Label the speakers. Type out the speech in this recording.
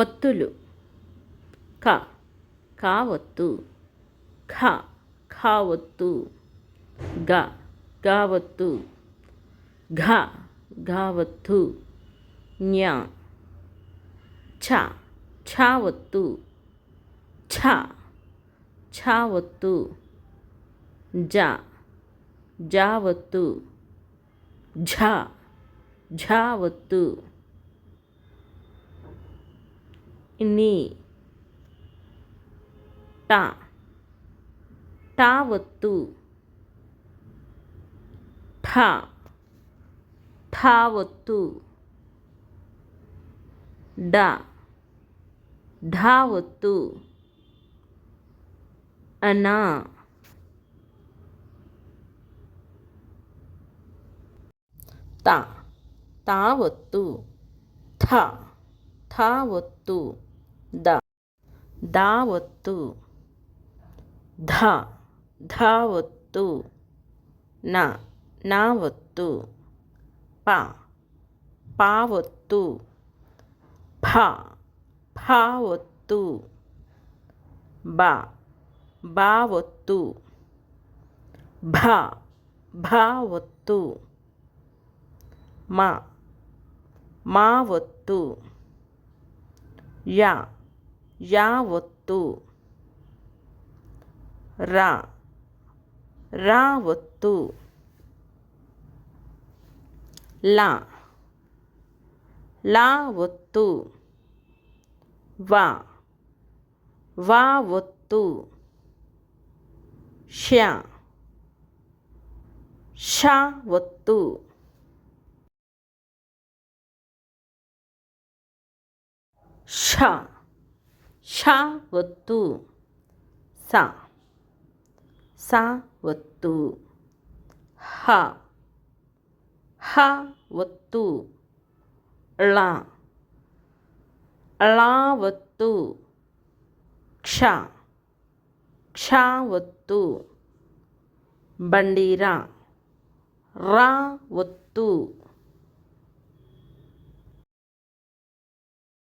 Speaker 1: ఒత్తులు. క. కా ఒత్తు ఖ ఖా ఒత్తు గ. గా ఘ. గావత్తు. ఒత్తు న్య ఛ. ఛ ఒత్తు ఛ. ఛ ఒత్తు జ జా ఝ. ఝ ఒత్తు ನಿ. ಟಾ ಟಾ ಒತ್ತು ಠ. ಠ ಒತ್ತು ಡ. ಢಾ ಒತ್ತು ಅನ. ತಾ. ತಾ ಒತ್ತು ಥ. ಥ ಒತ್ತು ద. దా ఒత్తు ధ. ధ ఒత్తు నా. నా ఒత్తు ప. పా ఒత్తు ఫ ఫ ఒత్తు బ. బా భ. భ మా. మా యా. ಯ ರಾ. ರ ಲಾ. ಲಾವತ್ತು. ಲ ವಾವತ್ತು. ಶ್ಯಾ. ವ ಶಾ ಒತ್ತು ಶ ಶ ಶ. ಶ ಒತ್ತು ಸ. ಸ ಒತ್ತು ಹ. ಹ ಒತ್ತು ಳ. ಳ ಒತ್ತು ಕ್ಷ. ಕ್ಷ ಒತ್ತು ಬಂಡೀರ. ರ ಒತ್ತು